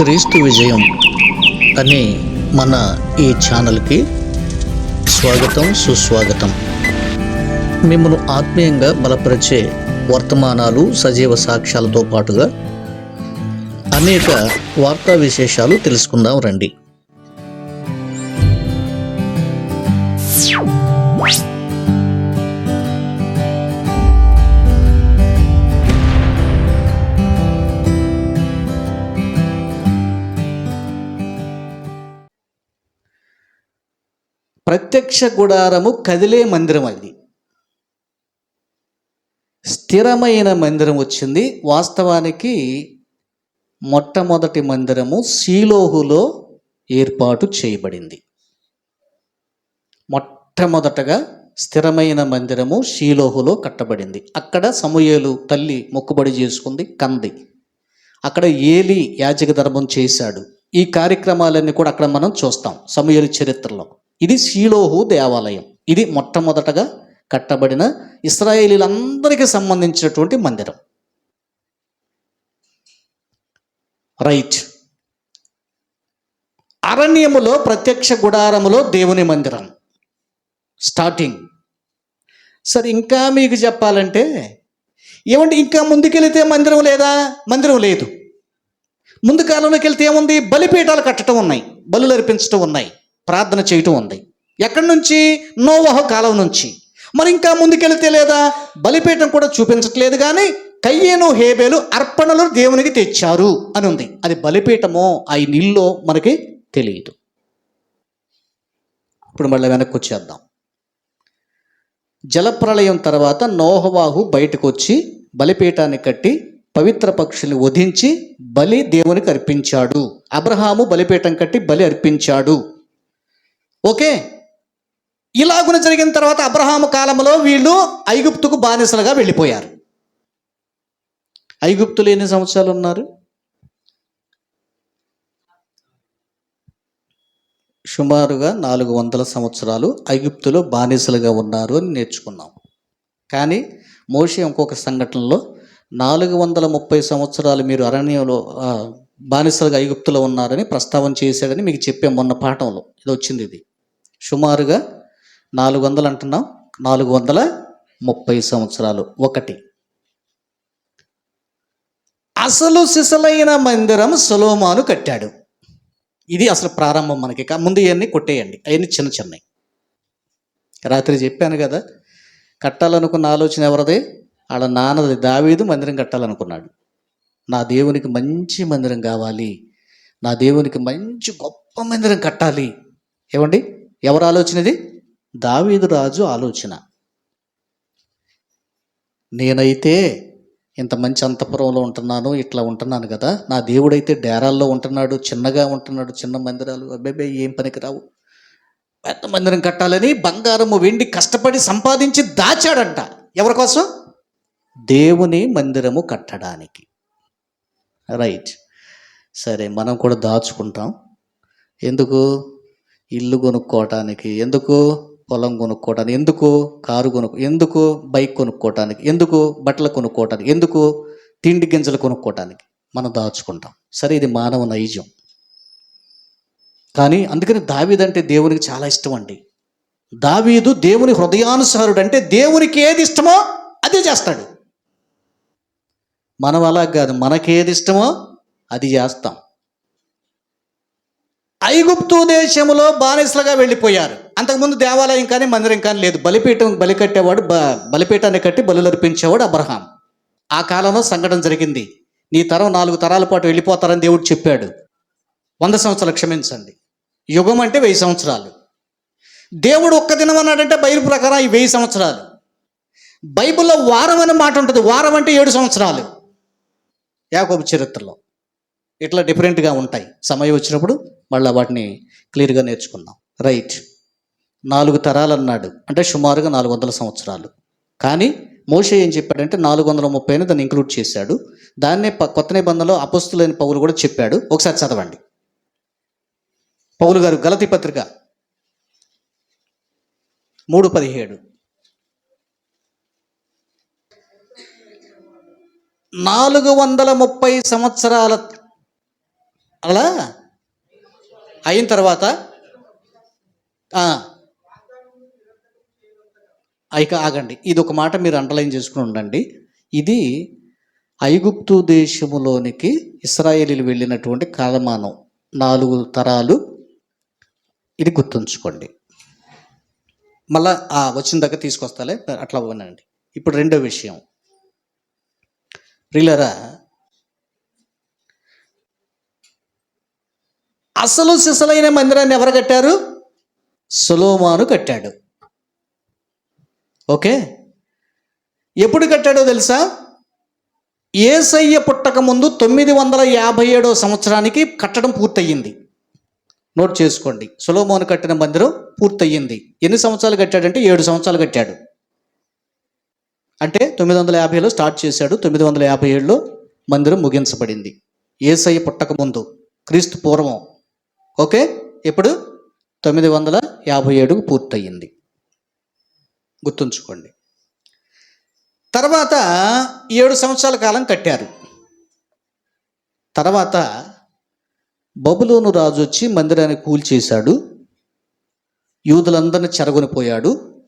క్రీస్తు విజయం అనే మన ఈ ఛానల్కి స్వాగతం సుస్వాగతం. మిమ్మల్ని ఆత్మీయంగా బలపరిచే వర్తమానాలు సజీవ సాక్ష్యాలతో పాటుగా అనేక వార్తా విశేషాలు తెలుసుకుందాం రండి. ప్రత్యక్ష గుడారము కదిలే మందిరం అది. స్థిరమైన మందిరం వచ్చింది. వాస్తవానికి మొట్టమొదటి మందిరము సీలోహులో ఏర్పాటు చేయబడింది. మొట్టమొదటగా స్థిరమైన మందిరము షీలోహులో కట్టబడింది. అక్కడ సమూయేలు తల్లి మొక్కుబడి చేసుకుంది కంది. అక్కడ ఏలి యాజక ధర్మం చేశాడు. ఈ కార్యక్రమాలన్నీ కూడా అక్కడ మనం చూస్తాం సమూయేలు చరిత్రలో. ఇది షీలోహు దేవాలయం. ఇది మొట్టమొదటగా కట్టబడిన ఇస్రాయేలీలందరికీ సంబంధించినటువంటి మందిరం. రైట్. అరణ్యములో ప్రత్యక్ష గుడారములో దేవుని మందిరం. స్టార్టింగ్. సరే ఇంకా మీకు చెప్పాలంటే ఏమంటే ఇంకా ముందుకెళితే మందిరం లేదా? మందిరం లేదు. ముందు కాలంలోకి వెళ్తే ఏముంది? బలిపీఠాలు కట్టడం ఉన్నాయి. బలులు అర్పించడం ఉన్నాయి. ప్రార్థన చేయటం ఉంది. ఎక్కడి నుంచి? నోవహ కాలం నుంచి. మరి ఇంకా ముందుకెళితే లేదా? బలిపీఠం కూడా చూపించట్లేదు కానీ కయ్యేను హేబేలు అర్పణలు దేవునికి తెచ్చారు అని ఉంది అది బలిపీఠమో ఆ నీళ్ళో మనకి తెలియదు. ఇప్పుడు మళ్ళీ వెనక్కి వచ్చేద్దాం. జలప్రళయం తర్వాత నోహవాహు బయటకు వచ్చి బలిపీఠాన్ని కట్టి పవిత్ర పక్షుల్ని వధించి బలి దేవునికి అర్పించాడు. అబ్రహాము బలిపీఠం కట్టి బలి అర్పించాడు. ఓకే? ఇలాగున జరిగిన తర్వాత అబ్రహాము కాలంలో వీళ్ళు ఐగుప్తుకు బానిసలుగా వెళ్ళిపోయారు. ఐగుప్తులు ఎన్ని సంవత్సరాలు ఉన్నారు సుమారుగా నాలుగు వందల సంవత్సరాలు ఐగుప్తులో బానిసలుగా ఉన్నారు అని నేర్చుకున్నాం. కానీ మోషే ఇంకొక సంఘటనలో నాలుగు వందల ముప్పై సంవత్సరాలు మీరు అరణ్యంలో బానిసలుగా ఐగుప్తులో ఉన్నారని ప్రస్తావన చేశాడని మీకు చెప్పే మొన్న పాఠంలో. ఇది వచ్చింది ఇది. సుమారుగా నాలుగు వందలు అంటున్నాం. నాలుగు వందల ముప్పై సంవత్సరాలు. ఒకటి. అసలు సిసలైన మందిరం సొలోమాను కట్టాడు. ఇది అసలు ప్రారంభం మనకి. ముందు ఇవన్నీ కొట్టేయండి. అవన్నీ చిన్న చిన్నవి. రాత్రి చెప్పాను కదా కట్టాలనుకున్న ఆలోచన ఎవరిది? వాళ్ళ నాన్నది దావీదు మందిరం కట్టాలనుకున్నాడు. నా దేవునికి మంచి మందిరం కావాలి. నా దేవునికి మంచి గొప్ప మందిరం కట్టాలి. ఏమండి? ఎవరు ఆలోచనది దావీదు రాజు ఆలోచన. నేనైతే ఇంత మంచి అంతపురంలో ఉంటున్నాను ఇట్లా ఉంటున్నాను కదా. నా దేవుడైతే డేరాల్లో ఉంటున్నాడు చిన్నగా ఉంటున్నాడు చిన్న మందిరాలు అబ్బాయి ఏం పనికి రావు పెద్ద మందిరం కట్టాలని బంగారము వెండి కష్టపడి సంపాదించి దాచాడంట. ఎవరి కోసం? దేవుని మందిరము కట్టడానికి. రైట్. సరే మనం కూడా దాచుకుంటాం. ఎందుకు? ఇల్లు కొనుక్కోవటానికి ఎందుకు? పొలం కొనుక్కోవటానికి ఎందుకు? కారు కొనుక్కు ఎందుకు? బైక్ కొనుక్కోవటానికి ఎందుకు? బట్టలు కొనుక్కోవటానికి ఎందుకు? తిండి గింజలు కొనుక్కోవటానికి మనం దాచుకుంటాం. సరే ఇది మానవ నైజం. కానీ అందుకని దావీదంటే దేవునికి చాలా ఇష్టం అండి. దావీదు దేవుని హృదయానుసారుడు అంటే దేవునికి ఏది ఇష్టమో అదే చేస్తాడు. మనం అలా కాదు మనకేది ఇష్టమో అది చేస్తాం. ఐగుప్తు దేశములో బానిసలుగా వెళ్ళిపోయారు. అంతకుముందు దేవాలయం కానీ మందిరం కానీ లేదు. బలిపీఠం బలి కట్టేవాడు బ బలిపీఠాన్ని కట్టి బలు అర్పించేవాడు అబ్రహాం. ఆ కాలంలో సంఘటన జరిగింది. నీ తరం నాలుగు తరాల పాటు వెళ్ళిపోతారని దేవుడు చెప్పాడు. వంద సంవత్సరాలు క్షమించండి. యుగం అంటే వెయ్యి సంవత్సరాలు. దేవుడు ఒక్క దినం అన్నాడంటే బైబిల్ ప్రకారం ఈ వెయ్యి సంవత్సరాలు. బైబిల్లో వారం అనే మాట ఉంటుంది. వారం అంటే ఏడు సంవత్సరాలు. యాకోబు చరిత్రలో ఇట్లా డిఫరెంట్గా ఉంటాయి. సమయం వచ్చినప్పుడు మళ్ళీ వాటిని క్లియర్గా నేర్చుకుందాం. రైట్. నాలుగు తరాలు అన్నాడు అంటే సుమారుగా నాలుగు వందల సంవత్సరాలు. కానీ మోషే ఏం చెప్పాడంటే నాలుగు వందల ముప్పై దాన్ని ఇంక్లూడ్ చేశాడు. దాన్నే ప- కొత్త నిబంధనలో అపస్తులైన పౌలు కూడా చెప్పాడు. ఒకసారి చదవండి. పౌలు గారు గలతి పత్రిక మూడు పదిహేడు. నాలుగు వందల ముప్పై సంవత్సరాల అలా? అయిన తర్వాత ఇక ఆగండి. ఇది ఒక మాట మీరు అండర్లైన్ చేసుకుని ఉండండి. ఇది ఐగుప్తు దేశములోనికి ఇస్రాయేలీలు వెళ్ళినటువంటి కాలమానం. నాలుగు తరాలు. ఇది గుర్తుంచుకోండి. మళ్ళా వచ్చిన దగ్గర తీసుకొస్తాలే అట్లా వినండి ఇప్పుడు రెండో విషయం. ప్రియులరా అసలు సిసలైన మందిరాన్ని ఎవరు కట్టారు? సులోమాను కట్టాడు. ఓకే? ఎప్పుడు కట్టాడో తెలుసా? ఏసయ్య పుట్టక ముందు తొమ్మిది వందల యాభై ఏడో సంవత్సరానికి కట్టడం పూర్తయింది నోట్ చేసుకోండి. సులోమోను కట్టిన మందిరం పూర్తయింది ఎన్ని సంవత్సరాలు కట్టాడంటే ఏడు సంవత్సరాలు కట్టాడు. అంటే తొమ్మిది వందల యాభైలో స్టార్ట్ చేశాడు. తొమ్మిది వందల యాభై ఏడులో మందిరం ముగించబడింది. ఏసయ్య పుట్టక ముందు క్రీస్తు పూర్వం ఓకే ఇప్పుడు తొమ్మిది వందల యాభై ఏడుకు పూర్తయింది. గుర్తుంచుకోండి. తర్వాత ఏడు సంవత్సరాల కాలం కట్టారు. తర్వాత బబులోను రాజు వచ్చి మందిరాన్ని కూల్చేశాడు. యూదులందరినీ చెరగొనిపోయాడు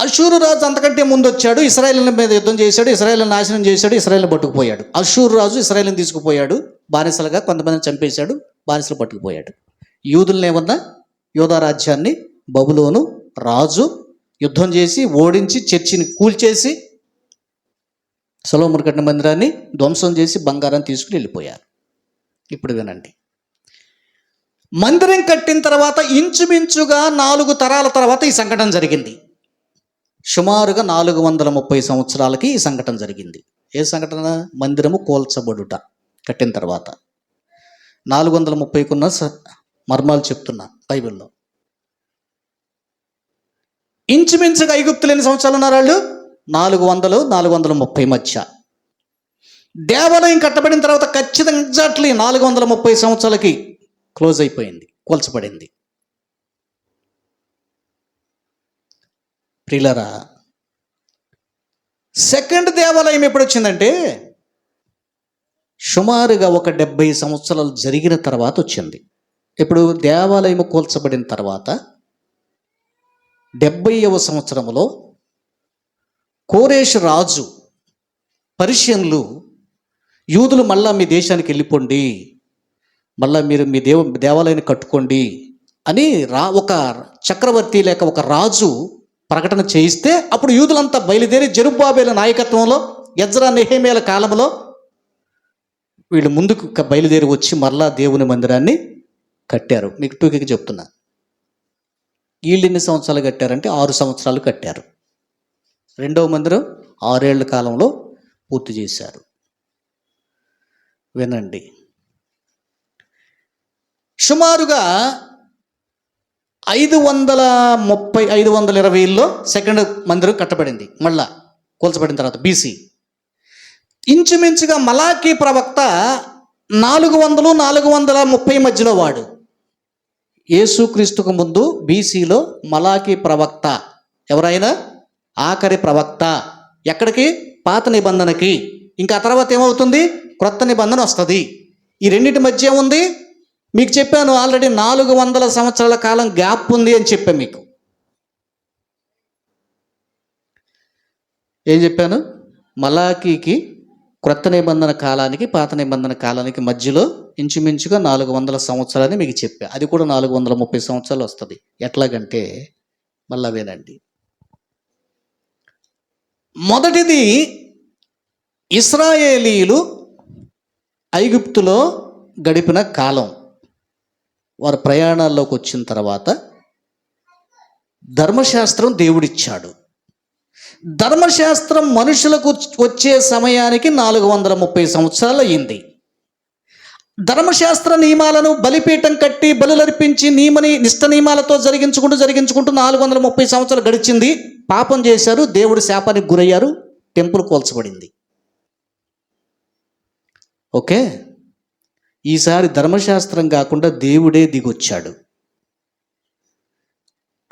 అషూరు రాజు అంతకంటే ముందు వచ్చాడు. ఇస్రాయల్ మీద యుద్ధం చేశాడు. ఇస్రాయల్ నాశనం చేశాడు. ఇస్రాయల్ పట్టుకుపోయాడు. అషూరు రాజు ఇస్రాయల్ని తీసుకుపోయాడు. బానిసలుగా కొంతమందిని చంపేశాడు. బానిసలు పట్టుకుపోయాడు. యూదులనేమన్నా యూధారాజ్యాన్ని బబులోను రాజు యుద్ధం చేసి ఓడించి చర్చిని కూల్చేసి సొలోమును కట్టిన మందిరాన్ని ధ్వంసం చేసి బంగారం తీసుకుని వెళ్ళిపోయారు. ఇప్పుడు వినండి. మందిరం కట్టిన తర్వాత ఇంచుమించుగా నాలుగు తరాల తర్వాత ఈ సంఘటన జరిగింది. సుమారుగా నాలుగు వందల ముప్పై సంవత్సరాలకి ఈ సంఘటన జరిగింది. ఏ సంఘటన? మందిరము కోల్చబడుట కట్టిన తర్వాత. నాలుగు వందల ముప్పైకున్న స- మర్మాలు చెప్తున్నా బైబిల్లో. ఇంచుమించుగా ఐగుప్తులు ఎన్ని సంవత్సరాలు ఉన్నారు వాళ్ళు? నాలుగు వందలు నాలుగు వందల ముప్పై మధ్య. దేవాలయం కట్టబడిన తర్వాత ఖచ్చితంగా ఎగ్జాక్ట్లీ నాలుగు వందల ముప్పై సంవత్సరాలకి క్లోజ్ అయిపోయింది కూల్చబడింది. ప్రిలరా సెకండ్ దేవాలయం ఎప్పుడు వచ్చిందంటే సుమారుగా ఒక డెబ్బై సంవత్సరాలు జరిగిన తర్వాత వచ్చింది. ఇప్పుడు దేవాలయం కూల్చబడిన తర్వాత డెబ్బైవ సంవత్సరంలో కోరేష్ రాజు పర్షియన్లు యూదులు మళ్ళా మీ దేశానికి వెళ్ళిపోండి మళ్ళా మీరు మీ దేవ దేవాలయాన్ని కట్టుకోండి అని రా ఒక చక్రవర్తి లేక ఒక రాజు ప్రకటన చేయిస్తే అప్పుడు యూదులంతా బయలుదేరి జరుబాబేల నాయకత్వంలో ఎజ్రా నెహేమేల కాలంలో వీళ్ళు ముందుకు బయలుదేరి వచ్చి మరలా దేవుని మందిరాన్ని కట్టారు. మీకు టూకికి చెప్తున్నా. వీళ్ళు ఎన్ని సంవత్సరాలు కట్టారంటే ఆరు సంవత్సరాలు కట్టారు. రెండవ మందిరం ఆరేళ్ళ కాలంలో పూర్తి చేశారు. వినండి. సుమారుగా ఐదు వందల ముప్పై ఐదు వందల ఇరవైలో సెకండ్ మందిరం కట్టబడింది. మళ్ళా కూల్చబడిన తర్వాత బీసీ ఇంచుమించుగా మలాకీ ప్రవక్త నాలుగు వందలు నాలుగు వందల ముప్పై మధ్యలో వాడు. యేసుక్రీస్తుకు ముందు బీసీలో మలాకీ ప్రవక్త. ఎవరైనా? ఆఖరి ప్రవక్త. ఎక్కడికి? పాత నిబంధనకి. ఇంకా తర్వాత ఏమవుతుంది? క్రొత్త నిబంధన వస్తుంది. ఈ రెండింటి మధ్య ఏముంది? మీకు చెప్పాను ఆల్రెడీ నాలుగు వందల సంవత్సరాల కాలం గ్యాప్ ఉంది అని చెప్పాను మీకు. ఏం చెప్పాను? మలాకీకి క్రొత్త నిబంధన కాలానికి పాత నిబంధన కాలానికి మధ్యలో ఇంచుమించుగా నాలుగు వందల సంవత్సరాలని మీకు చెప్పా. అది కూడా నాలుగు వందల ముప్పై సంవత్సరాలు వస్తుంది. ఎట్లాగంటే మళ్ళా వినండి మొదటిది ఇస్రాయేలీలు ఐగుప్తులో గడిపిన కాలం. వారు ప్రయాణాల్లోకి వచ్చిన తర్వాత ధర్మశాస్త్రం దేవుడిచ్చాడు. ధర్మశాస్త్రం మనుషులకు వచ్చే సమయానికి నాలుగు వందల ముప్పై సంవత్సరాలు అయింది ధర్మశాస్త్ర నియమాలను బలిపీఠం కట్టి బలులర్పించి నియమని నిష్ట నియమాలతో జరిగించుకుంటూ జరిగించుకుంటూ నాలుగు వందల ముప్పై సంవత్సరాలు గడిచింది. పాపం చేశారు దేవుడి శాపానికి గురయ్యారు టెంపుల్ కోల్చబడింది. ఓకే? ఈసారి ధర్మశాస్త్రం కాకుండా దేవుడే దిగొచ్చాడు.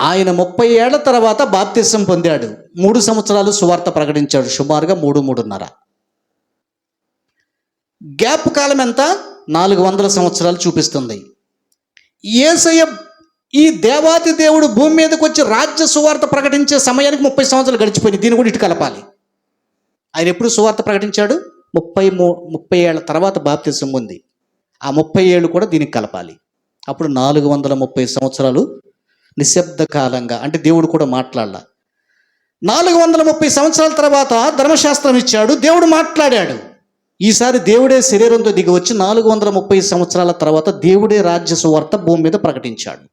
ఆయన ముప్పై ఏళ్ళ తర్వాత బాప్తిసం పొందాడు. మూడు సంవత్సరాలు సువార్త ప్రకటించాడు. సుమారుగా మూడు మూడున్నర. గ్యాప్ కాలం ఎంత? నాలుగు వందల సంవత్సరాలు చూపిస్తుంది. ఏసయ్య ఈ దేవాతి దేవుడు భూమి మీదకి వచ్చి రాజ్య సువార్త ప్రకటించే సమయానికి ముప్పై సంవత్సరాలు గడిచిపోయింది. దీన్ని కూడా ఇటు కలపాలి. ఆయన ఎప్పుడు సువార్త ప్రకటించాడు? ముప్పై మూ ముప్పై ఏళ్ళ తర్వాత బాప్తిసం ఉంది. ఆ ముప్పై ఏళ్ళు కూడా దీనికి కలపాలి. అప్పుడు నాలుగు వందల ముప్పై సంవత్సరాలు నిశ్శబ్ద కాలంగా అంటే దేవుడు కూడా మాట్లాడాల. నాలుగు వందల ముప్పై సంవత్సరాల తర్వాత ధర్మశాస్త్రం ఇచ్చాడు దేవుడు మాట్లాడాడు. ఈసారి దేవుడే శరీరంతో దిగి వచ్చి నాలుగు వందల ముప్పై సంవత్సరాల తర్వాత దేవుడే రాజ్య సువార్త భూమి మీద ప్రకటించాడు.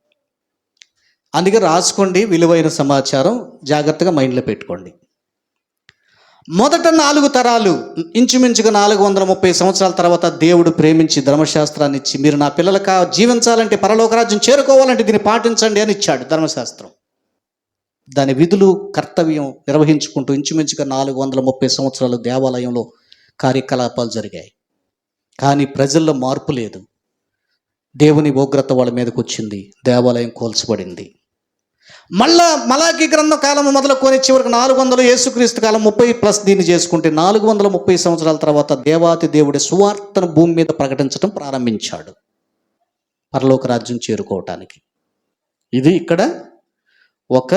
అందుకే రాసుకోండి విలువైన సమాచారం జాగ్రత్తగా మైండ్లో పెట్టుకోండి. మొదట నాలుగు తరాలు ఇంచుమించుగా నాలుగు వందల ముప్పై సంవత్సరాల తర్వాత దేవుడు ప్రేమించి ధర్మశాస్త్రాన్ని ఇచ్చి మీరు నా పిల్లలక జీవించాలంటే పరలోక రాజ్యం చేరుకోవాలంటే దీన్ని పాటించండి అని ఇచ్చాడు ధర్మశాస్త్రం. దాని విధులు కర్తవ్యం నిర్వహించుకుంటూ ఇంచుమించుగా నాలుగు వందల ముప్పై సంవత్సరాలు దేవాలయంలో కార్యకలాపాలు జరిగాయి. కానీ ప్రజల్లో మార్పు లేదు. దేవుని ఉగ్రత వాళ్ళ మీదకి వచ్చింది దేవాలయం కోల్చబడింది. మళ్ళా మలాకి గ్రంథం కాలం మొదలుకొని చివరికి నాలుగు వందలు యేసుక్రీస్తు కాలం ముప్పై ప్లస్ దీన్ని చేసుకుంటే నాలుగు వందల ముప్పై సంవత్సరాల తర్వాత దేవాతి దేవుడి సువార్తను భూమి మీద ప్రకటించడం ప్రారంభించాడు. పరలోక రాజ్యం చేరుకోవటానికి. ఇది ఇక్కడ ఒక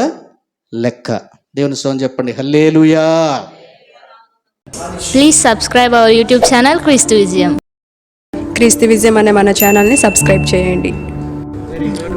లెక్క. దేవుని స్వామి చెప్పండి. Hallelujah. Please subscribe our YouTube channel Christu Vizium. క్రీస్తు విజయం అనే మన ఛానల్ని సబ్స్క్రైబ్ చేయండి.